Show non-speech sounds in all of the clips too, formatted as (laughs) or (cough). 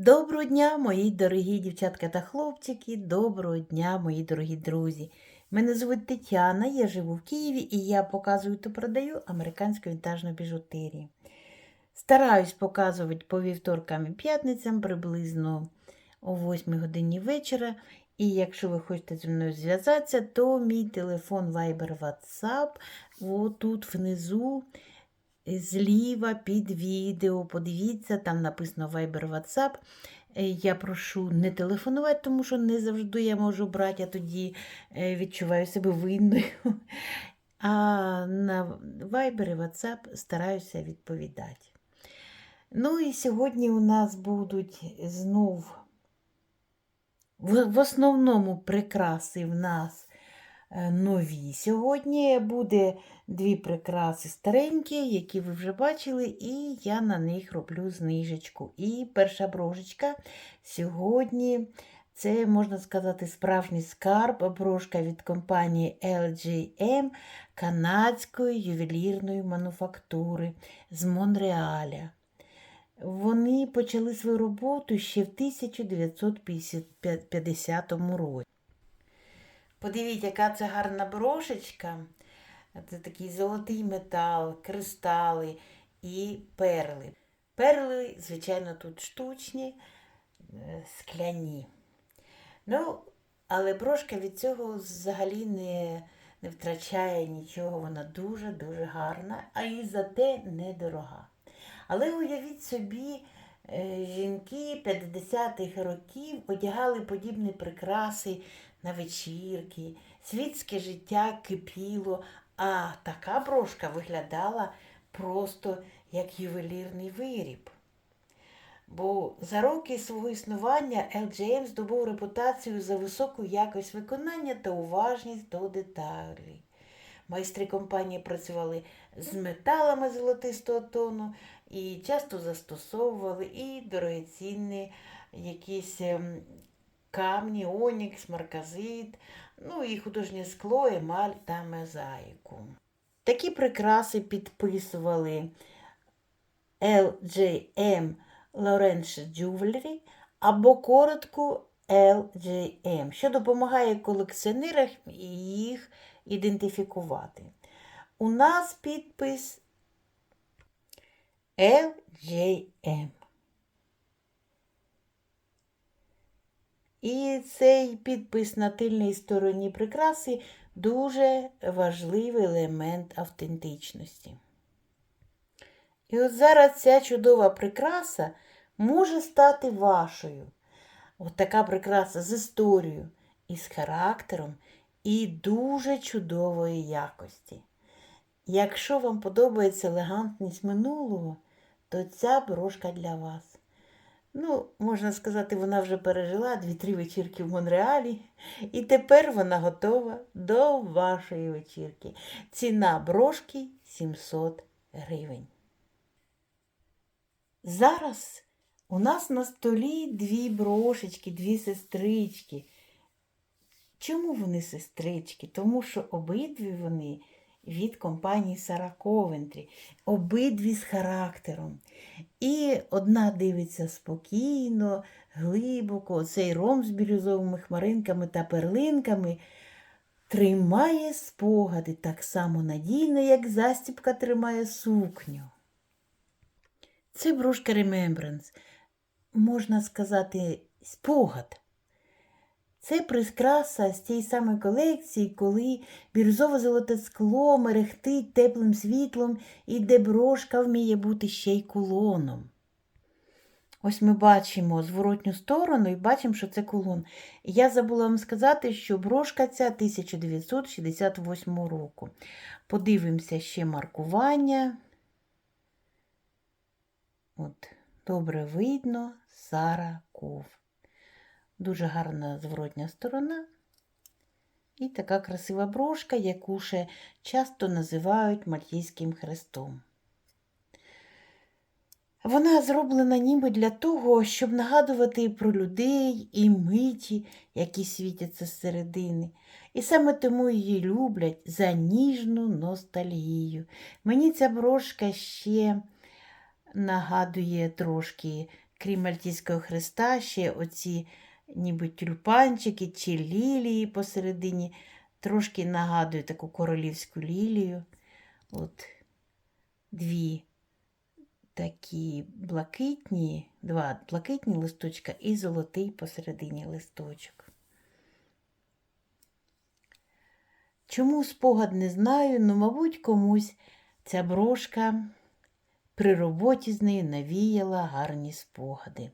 Доброго дня, мої дорогі дівчатка та хлопчики, доброго дня, мої дорогі друзі. Мене звуть Тетяна, я живу в Києві і я показую та продаю американську вінтажну біжутерію. Стараюсь показувати по вівторкам і п'ятницям приблизно о 8 годині вечора. І якщо ви хочете зі мною зв'язатися, то мій телефон Viber WhatsApp отут внизу зліва під відео. Подивіться, там написано Viber WhatsApp. Е, Я прошу не телефонувати, тому що не завжди я можу брати, а тоді е, відчуваю себе винною. (laughs) А на Viber і WhatsApp стараюся відповідати. Ну і сьогодні у нас будуть знов в, основному прикраси в нас нові. Сьогодні буде дві прикраси старенькі, які ви вже бачили, і я на них роблю знижечку. І перша брошечка сьогодні. Це, можна сказати, справжній скарб, брошка від компанії LGM канадської ювелірної мануфактури з Монреаля. Вони почали свою роботу ще в 1950 році. Подивіться, яка це гарна брошечка. Це такий золотий метал, кристали і перли. Перли, звичайно, тут штучні, е, скляні. Ну, але брошка від цього взагалі не, не втрачає нічого. Вона дуже-дуже гарна, а і зате недорога. Але уявіть собі, е, жінки 50-х років одягали подібні прикраси на вечірки, світське життя кипіло, а така брошка виглядала просто як ювелірний виріб. Бо за роки свого існування LGM здобув репутацію за високу якість виконання та уважність до деталей. Майстри компанії працювали з металами золотистого тону і часто застосовували і дорогоцінні якісь ем, камні, онікс, марказит, ну і художнє скло, емаль та мозаїку. Такі прикраси підписували LJM Lawrence Jewelry або коротко LJM, що допомагає колекціонерам їх ідентифікувати. У нас підпис LJM. І цей підпис на тильній стороні прикраси дуже важливий елемент автентичності. І от зараз ця чудова прикраса може стати вашою. От така прикраса з історією і з характером і дуже чудової якості. Якщо вам подобається елегантність минулого, то ця брошка для вас. Ну, можна сказати, вона вже пережила дві-три вечірки в Монреалі, і тепер вона готова до вашої вечірки. Ціна брошки 700 гривень. Зараз у нас на столі дві брошечки, дві сестрички. Чому вони сестрички? Тому що обидві вони від компанії Сара Ковентрі, обидві з характером. І одна дивиться спокійно, глибоко, цей ром з бірюзовими хмаринками та перлинками тримає спогади так само надійно, як застіпка тримає сукню. Це брошка Remembrance, можна сказати, спогад. Це прикраса з тієї самої колекції, коли бірюзове золоте скло мерехтить теплим світлом і де брошка вміє бути ще й кулоном. Ось ми бачимо зворотню сторону і бачимо, що це кулон. Я забула вам сказати, що брошка ця 1968 року. Подивимося ще маркування. От, Добре видно Сара Ков. Дуже гарна зворотня сторона. І така красива брошка, яку ще часто називають Мальтійським хрестом. Вона зроблена ніби для того, щоб нагадувати про людей і миті, які світяться зсередини. І саме тому її люблять за ніжну ностальгію. Мені ця брошка ще нагадує трошки крім Мальтійського хреста, ще оці ніби тюльпанчики чи лілії посередині. Трошки нагадує таку королівську лілію. От дві такі блакитні, два блакитні листочка і золотий посередині листочок. Чому спогад не знаю, ну, мабуть, комусь ця брошка при роботі з нею навіяла гарні спогади.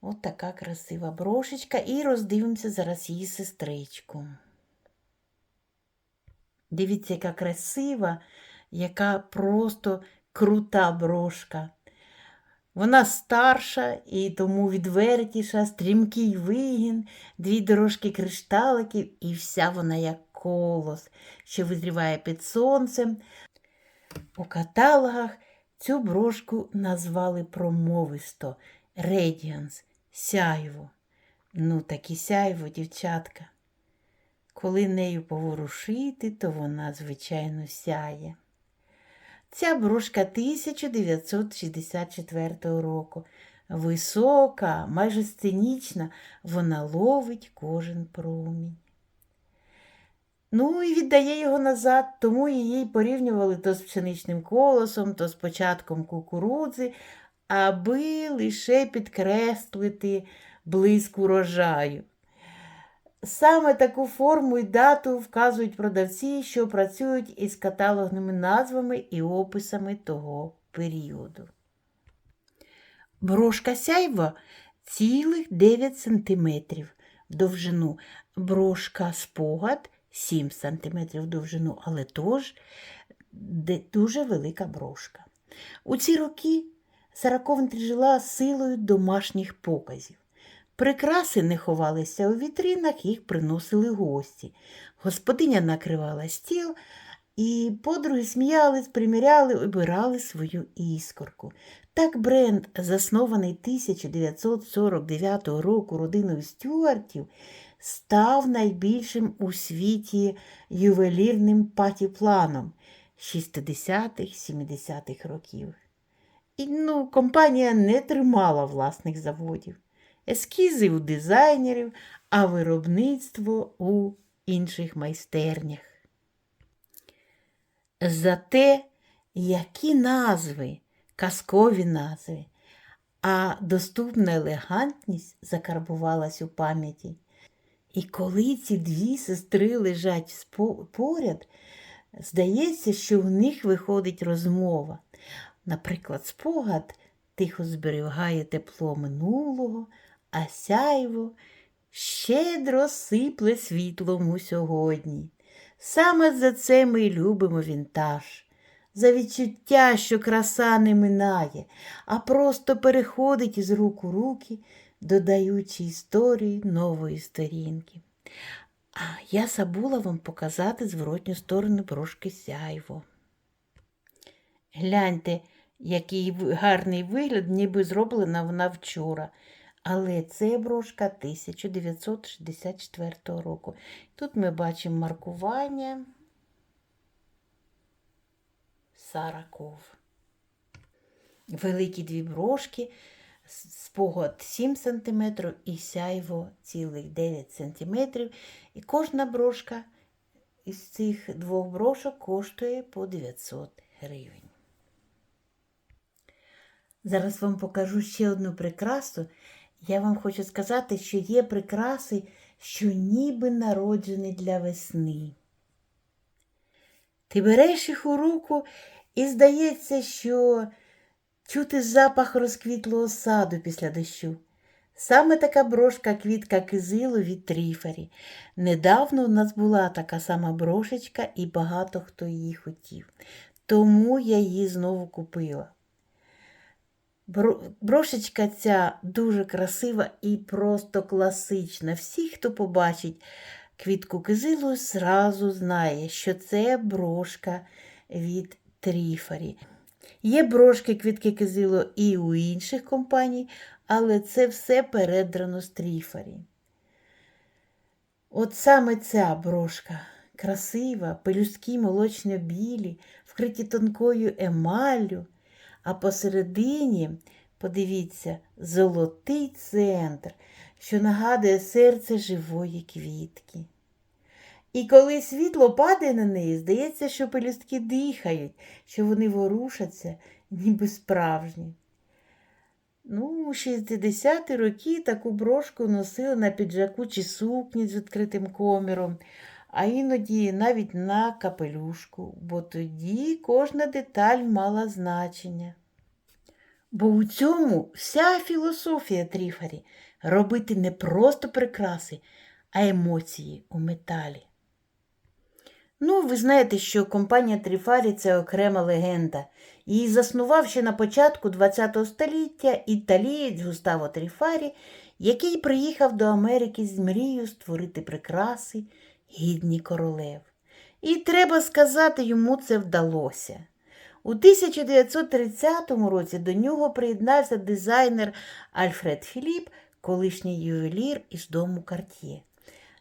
От така красива брошечка, і роздивимося зараз її сестричку. Дивіться, яка красива, яка просто крута брошка. Вона старша і тому відвертіша, стрімкий вигін, дві дорожки кришталиків, і вся вона як колос, що визріває під сонцем. У каталогах цю брошку назвали промовисто Radiance, сяйво. Ну, так і сяйво, дівчатка. Коли нею поворушити, то вона, звичайно, сяє. Ця брошка 1964 року. Висока, майже сценічна, вона ловить кожен промінь. Ну і віддає його назад, тому її порівнювали то з пшеничним колосом, то з початком кукурудзи, аби лише підкреслити блиск урожаю. Саме таку форму і дату вказують продавці, що працюють із каталогними назвами і описами того періоду. Брошка сяйва цілих 9 см довжину. Брошка спогад 7 см довжину, але тож дуже велика брошка. У ці роки Сараковнтрі жила силою домашніх показів. Прикраси не ховалися у вітринах, їх приносили гості. Господиня накривала стіл, і подруги сміялись, приміряли, обирали свою іскорку. Так бренд, заснований 1949 року родиною Стюартів, став найбільшим у світі ювелірним патіпланом 60-70-х років. І ну, компанія не тримала власних заводів ескізи у дизайнерів, а виробництво у інших майстернях. Зате які назви, казкові назви, а доступна елегантність закарбувалась у пам'яті. І коли ці дві сестри лежать поряд, здається, що в них виходить розмова. Наприклад, спогад тихо зберігає тепло минулого, а сяйво щедро сипле світлом у сьогодні. Саме за це ми й любимо вінтаж, за відчуття, що краса не минає, а просто переходить із рук у руки, додаючи історії нової сторінки. А я забула вам показати зворотню сторону брошки сяйво. Гляньте, який гарний вигляд, ніби зроблена вона вчора. Але це брошка 1964 року. Тут ми бачимо маркування Сараков. Великі дві брошки, спогад 7 см і сяйво цілих 9 см. І кожна брошка із цих двох брошок коштує по 900 гривень. Зараз вам покажу ще одну прикрасу. Я вам хочу сказати, що є прикраси, що ніби народжені для весни. Ти береш їх у руку і здається, що чути запах розквітлого саду після дощу. Саме така брошка квітка кизилу від тріфері. Недавно у нас була така сама брошечка, і багато хто її хотів. Тому я її знову купила. Брошечка ця дуже красива і просто класична. Всі, хто побачить квітку кизилу, зразу знає, що це брошка від Тріфарі. Є брошки квітки кизилу і у інших компаній, але це все передрано з Тріфарі. От саме ця брошка красива, пелюстки молочно-білі, вкриті тонкою емаллю а посередині Подивіться, золотий центр, що нагадує серце живої квітки. І коли світло падає на неї, здається, що пелюстки дихають, що вони ворушаться, ніби справжні. Ну, у 60-ті роки таку брошку носили на піджаку чи сукні з відкритим коміром, а іноді навіть на капелюшку, бо тоді кожна деталь мала значення. Бо у цьому вся філософія Тріфарі робити не просто прикраси, а емоції у металі. Ну, ви знаєте, що компанія Тріфарі це окрема легенда. Її заснував ще на початку ХХ століття італієць Густаво Тріфарі, який приїхав до Америки з мрією створити прикраси гідні королев. І треба сказати, йому це вдалося. У 1930 році до нього приєднався дизайнер Альфред Філіп, колишній ювелір із дому Карт'є.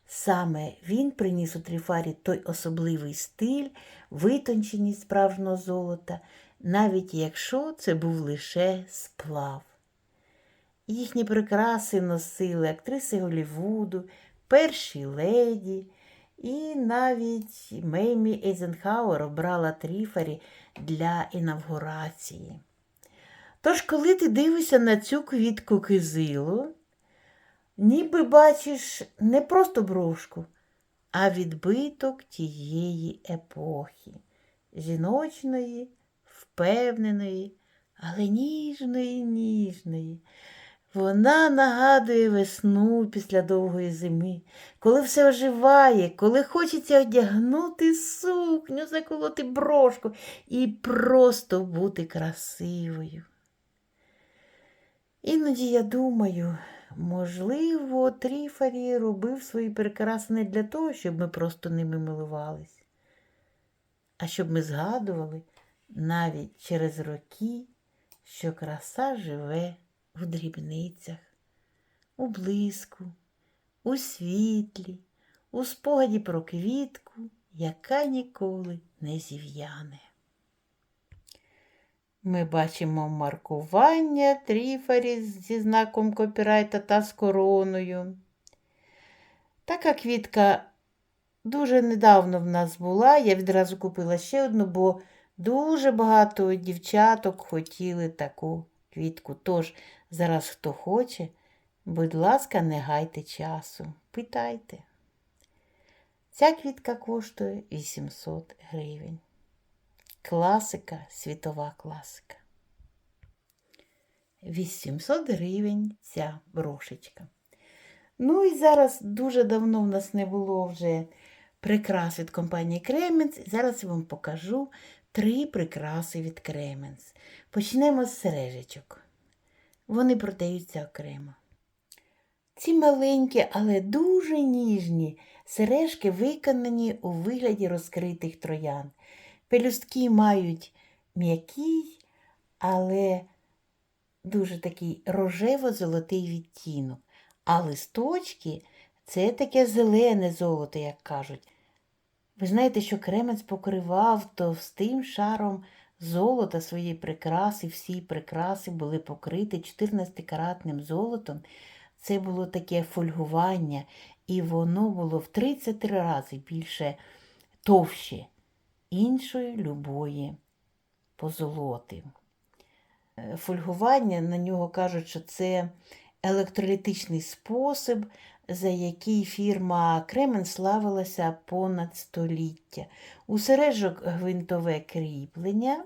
Саме він приніс у тріфарі той особливий стиль, витонченість справжнього золота, навіть якщо це був лише сплав. Їхні прикраси носили актриси Голлівуду, перші леді, і навіть Меймі Ейзенхауер обрала тріфарі для інавгурації. Тож, коли ти дивишся на цю квітку кизилу, ніби бачиш не просто брошку, а відбиток тієї епохи, жіночної, впевненої, але ніжної, ніжної. Вона нагадує весну після довгої зими, коли все оживає, коли хочеться одягнути сукню, заколоти брошку і просто бути красивою. Іноді я думаю, можливо, Тріфарі робив свої прикраси не для того, щоб ми просто ними милувались, а щоб ми згадували навіть через роки, що краса живе в дрібницях, у блиску, у світлі, у спогаді про квітку, яка ніколи не зів'яне. Ми бачимо маркування тріфарі зі знаком копірайта та з короною. Така квітка дуже недавно в нас була. Я відразу купила ще одну, бо дуже багато дівчаток хотіли таку квітку. Тож, зараз хто хоче, будь ласка, не гайте часу. Питайте. Ця квітка коштує 800 гривень. Класика, світова класика. 800 гривень ця брошечка. Ну і зараз дуже давно в нас не було вже прикрас від компанії Кременс. Зараз я вам покажу три прикраси від Кременс. Почнемо з сережечок. Вони продаються окремо. Ці маленькі, але дуже ніжні сережки виконані у вигляді розкритих троян. Пелюстки мають м'який, але дуже такий рожево-золотий відтінок. А листочки це таке зелене золото, як кажуть. Ви знаєте, що кремець покривав товстим шаром золота свої прикраси, всі прикраси були покриті 14-каратним золотом. Це було таке фольгування, і воно було в 33 рази більше товще іншої любої позолоти. Е, Фольгування на нього кажуть, що це електролітичний спосіб, за який фірма Кремен славилася понад століття. У сережок гвинтове кріплення,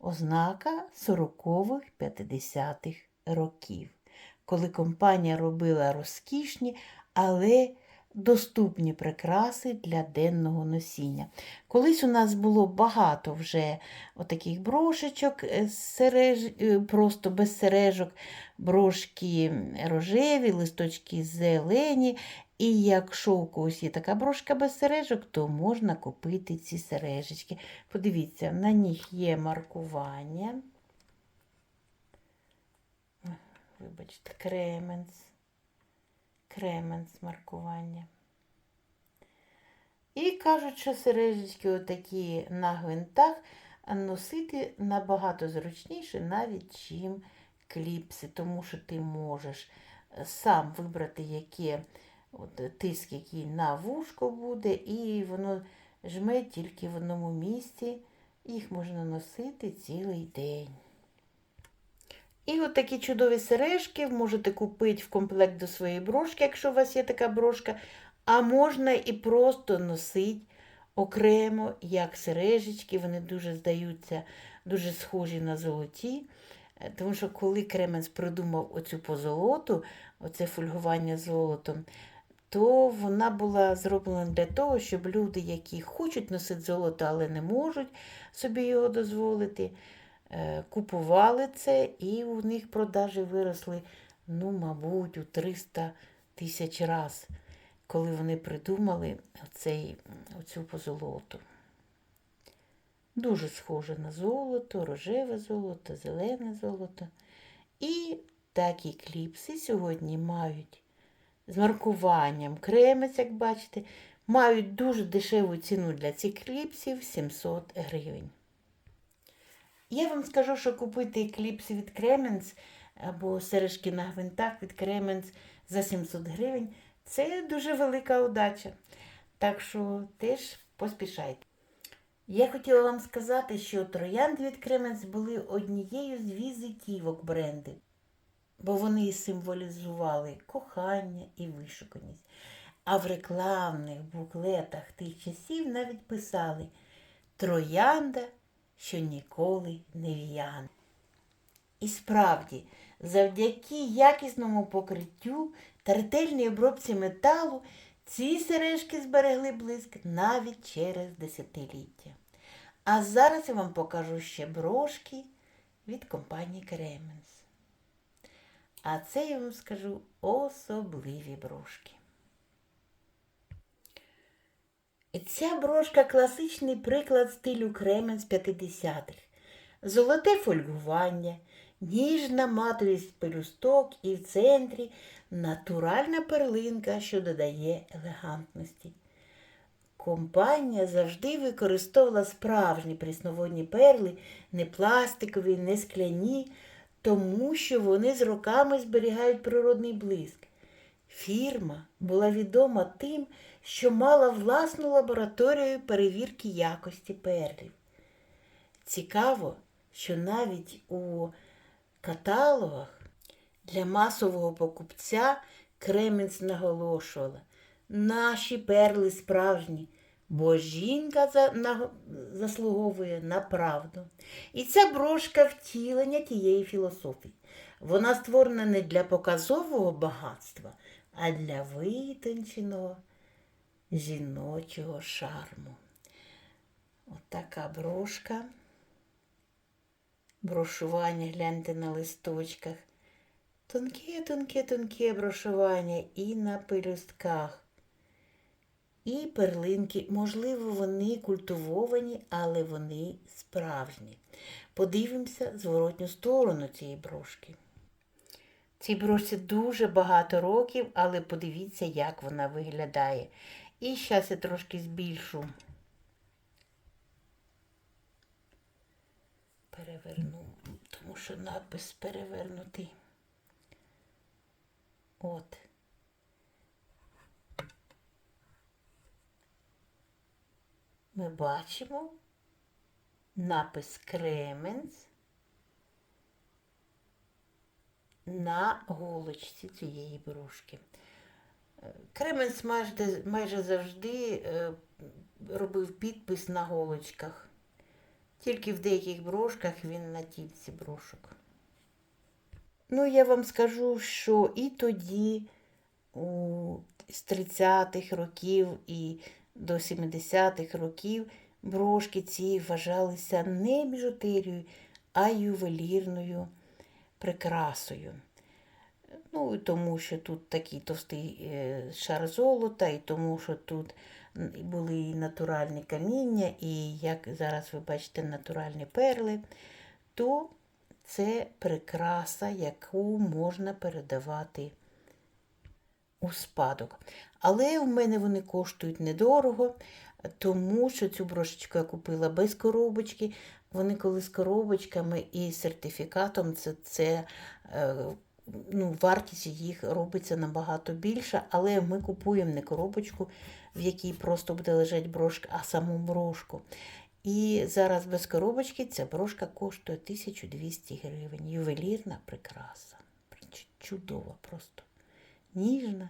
ознака 40-х 50-х років, коли компанія робила розкішні, але доступні прикраси для денного носіння. Колись у нас було багато вже отаких брошечок, е, сереж... е, просто без сережок, брошки рожеві, листочки зелені. І якщо у когось є така брошка без сережок, то можна купити ці сережечки. Подивіться, на них є маркування. Вибачте, кременс. Кременс маркування. І кажуть, що сережечки отакі на гвинтах носити набагато зручніше, навіть чим кліпси, тому що ти можеш сам вибрати, яке от, тиск, який на вушко буде, і воно жме тільки в одному місці. Їх можна носити цілий день. І от такі чудові сережки можете купити в комплект до своєї брошки, якщо у вас є така брошка, а можна і просто носити окремо, як сережечки, вони дуже здаються, дуже схожі на золоті. Е, Тому що коли Кременс придумав оцю позолоту, оце фольгування золотом, то вона була зроблена для того, щоб люди, які хочуть носити золото, але не можуть собі його дозволити, купували це, і у них продажі виросли, ну, мабуть, у 300 тисяч раз, коли вони придумали оцей, оцю позолоту. Дуже схоже на золото, рожеве золото, зелене золото. І такі кліпси сьогодні мають з маркуванням кремець, як бачите, мають дуже дешеву ціну для цих кліпсів 700 гривень. Я вам скажу, що купити кліпси від Кременс або сережки на гвинтах від Кременс за 700 гривень це дуже велика удача. Так що теж поспішайте. Я хотіла вам сказати, що троянди від Кременс були однією з візитівок бренду, бо вони символізували кохання і вишуканість. А в рекламних буклетах тих часів навіть писали Троянда, що ніколи не в'яне. І справді, завдяки якісному покриттю та ретельній обробці металу ці сережки зберегли блиск навіть через десятиліття. А зараз я вам покажу ще брошки від компанії Кременс. А це я вам скажу особливі брошки. І Ця брошка класичний приклад стилю Кременс 50-х. Золоте фольгування, ніжна матовість пелюсток і в центрі натуральна перлинка, що додає елегантності. Компанія завжди використовувала справжні прісноводні перли, не пластикові, не скляні, тому що вони з роками зберігають природний блиск. Фірма була відома тим, що мала власну лабораторію перевірки якості перлів. Цікаво, що навіть у каталогах для масового покупця Кременс наголошувала, наші перли справжні, бо жінка заслуговує на правду. І ця брошка втілення тієї філософії. Вона створена не для показового багатства, а для витонченого жіночого шарму. От брошка. Брошування, гляньте на листочках. Тонке, тонке, тонке брошування і на пелюстках. І перлинки, можливо, вони культивовані, але вони справжні. Подивимося зворотню сторону цієї брошки. Цій брошці дуже багато років, але подивіться, як вона виглядає. І зараз я трошки збільшу. Переверну, тому що напис перевернутий. От. Ми бачимо напис Кременс на голочці цієї брошки. Кременс майже, майже завжди е, робив підпис на голочках. Тільки в деяких брошках він на тільці брошок. Ну, я вам скажу, що і тоді, у, з 30-х років і до 70-х років, брошки ці вважалися не біжутерією, а ювелірною прикрасою. Ну, тому що тут такий товстий е, шар золота, і тому що тут були і натуральні каміння, і як зараз ви бачите, натуральні перли, то це прикраса, яку можна передавати у спадок. Але в мене вони коштують недорого, тому що цю брошечку я купила без коробочки, Вони коли з коробочками і сертифікатом, це, це е, ну, вартість їх робиться набагато більша, але ми купуємо не коробочку, в якій просто буде лежати брошка, а саму брошку. І зараз без коробочки ця брошка коштує 1200 гривень. Ювелірна прикраса. Чудова просто. Ніжна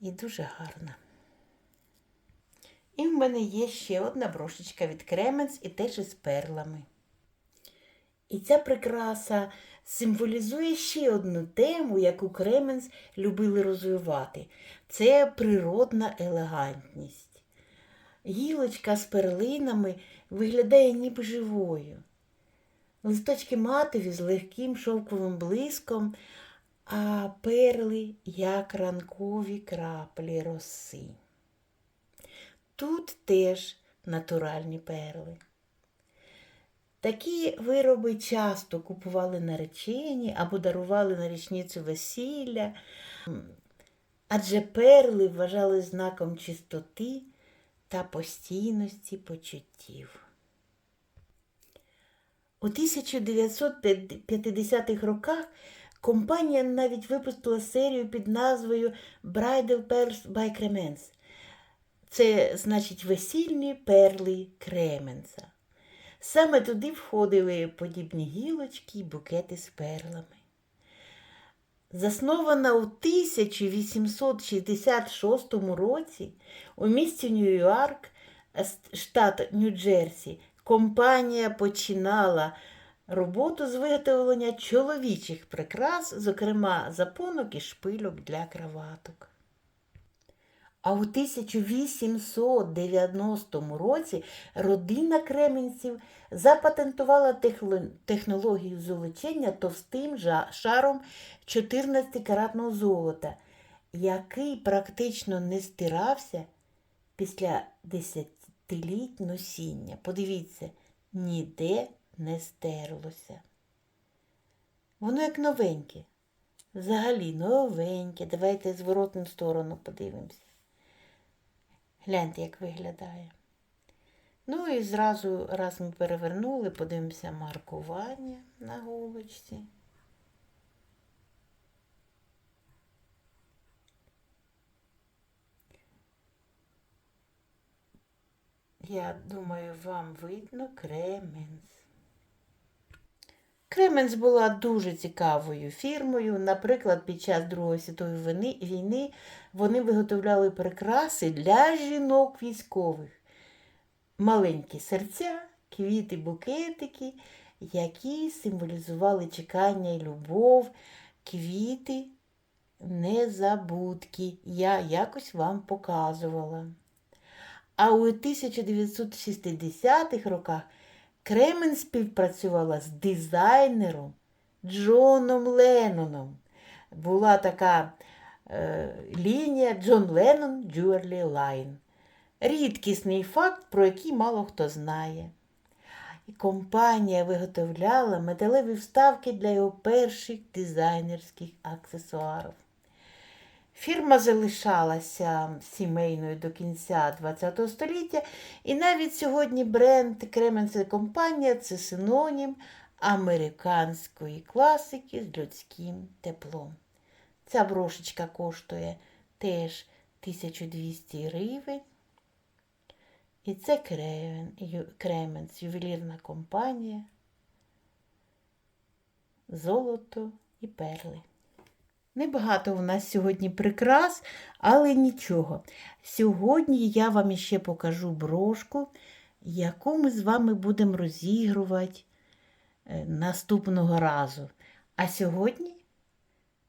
і дуже гарна. І в мене є ще одна брошечка від Кременс і теж із перлами. І ця прикраса символізує ще одну тему, яку Кременс любили розвивати. Це природна елегантність. Гілочка з перлинами виглядає ніби живою. Листочки матові з легким шовковим блиском, а перли як ранкові краплі роси. Тут теж натуральні перли. Такі вироби часто купували наречені або дарували на річницю весілля, адже перли вважали знаком чистоти та постійності почуттів. У 1950-х роках компанія навіть випустила серію під назвою Bridal Pearls by Cremens. Це значить весільні перли Кременса. Саме туди входили подібні гілочки і букети з перлами. Заснована у 1866 році у місті Нью-Йорк, штат Нью-Джерсі, компанія починала роботу з виготовлення чоловічих прикрас, зокрема запонок і шпильок для краваток. А у 1890 році родина Кременців запатентувала технологію золочення товстим шаром 14-каратного золота, який практично не стирався після десятиліть носіння. Подивіться, ніде не стерлося. Воно як новеньке. Взагалі новеньке. Давайте зворотну сторону подивимося. Гляньте, як виглядає. Ну і зразу, раз ми перевернули, подивимося маркування на голочці. Я думаю, вам видно Кременс. Кременс була дуже цікавою фірмою. Наприклад, під час Другої світової війни вони виготовляли прикраси для жінок військових. Маленькі серця, квіти, букетики, які символізували чекання і любов, квіти, незабудки. Я якось вам показувала. А у 1960-х роках Кремен співпрацювала з дизайнером Джоном Ленноном. Була така е, лінія Джон Леннон Jewelry Line. Рідкісний факт, про який мало хто знає. І компанія виготовляла металеві вставки для його перших дизайнерських аксесуарів. Фірма залишалася сімейною до кінця ХХ століття, і навіть сьогодні бренд Кременце компанія це синонім американської класики з людським теплом. Ця брошечка коштує теж 1200 гривень. І це Кременц, ювелірна компанія, золото і перли. Небагато у нас сьогодні прикрас, але нічого. Сьогодні я вам іще покажу брошку, яку ми з вами будемо розігрувати е, наступного разу. А сьогодні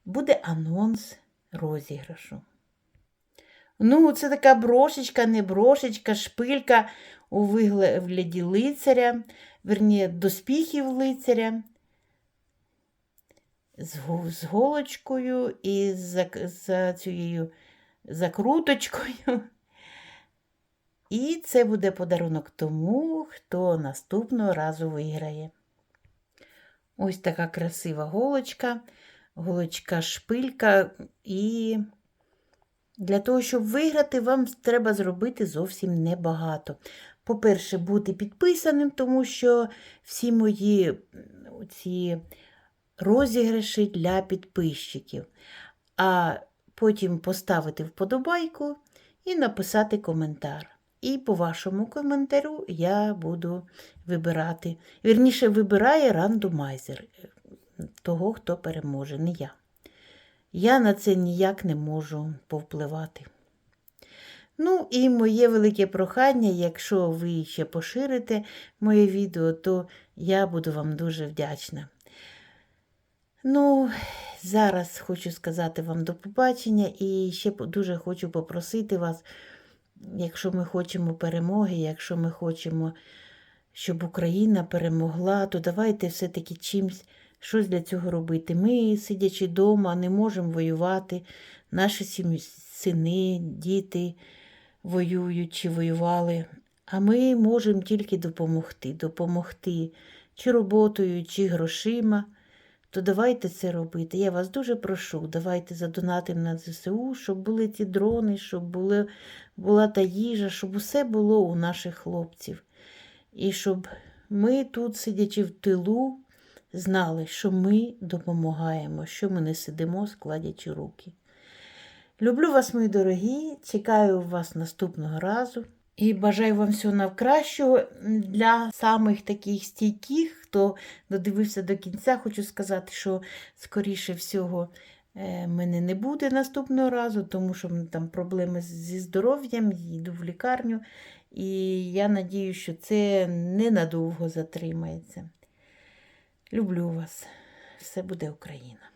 буде анонс розіграшу. Ну, це така брошечка, не брошечка, шпилька у вигляді лицаря, верні, доспіхів лицаря з, голочкою і з, з цією закруточкою. І це буде подарунок тому, хто наступного разу виграє. Ось така красива голочка, голочка шпилька, і для того, щоб виграти, вам треба зробити зовсім небагато. по-перше, бути підписаним, тому що всі мої ці розіграші для підписчиків. А потім поставити вподобайку і написати коментар. І по вашому коментарю я буду вибирати. Вірніше, вибирає рандомайзер е, того, хто переможе, не я. Я на це ніяк не можу повпливати. Ну і моє велике прохання, якщо ви ще поширите моє відео, то я буду вам дуже вдячна. Ну, зараз хочу сказати вам до побачення і ще дуже хочу попросити вас, якщо ми хочемо перемоги, якщо ми хочемо, щоб Україна перемогла, то давайте все-таки чимсь щось для цього робити. Ми, сидячи вдома, не можемо воювати. Наші сім- сини, діти воюють чи воювали. А ми можемо тільки допомогти, допомогти чи роботою, чи грошима. То давайте це робити. Я вас дуже прошу, давайте задонатимо на ЗСУ, щоб були ці дрони, щоб були, була та їжа, щоб усе було у наших хлопців. І щоб ми тут, сидячи в тилу, знали, що ми допомагаємо, що ми не сидимо, складячи руки. Люблю вас, мої дорогі, чекаю вас наступного разу. І бажаю вам всього найкращого для самих таких стійких, хто додивився до кінця. Хочу сказати, що скоріше всього е, мене не буде наступного разу, тому що там проблеми зі здоров'ям, йду в лікарню. І я надію, що це ненадовго затримається. Люблю вас. Все буде Україна.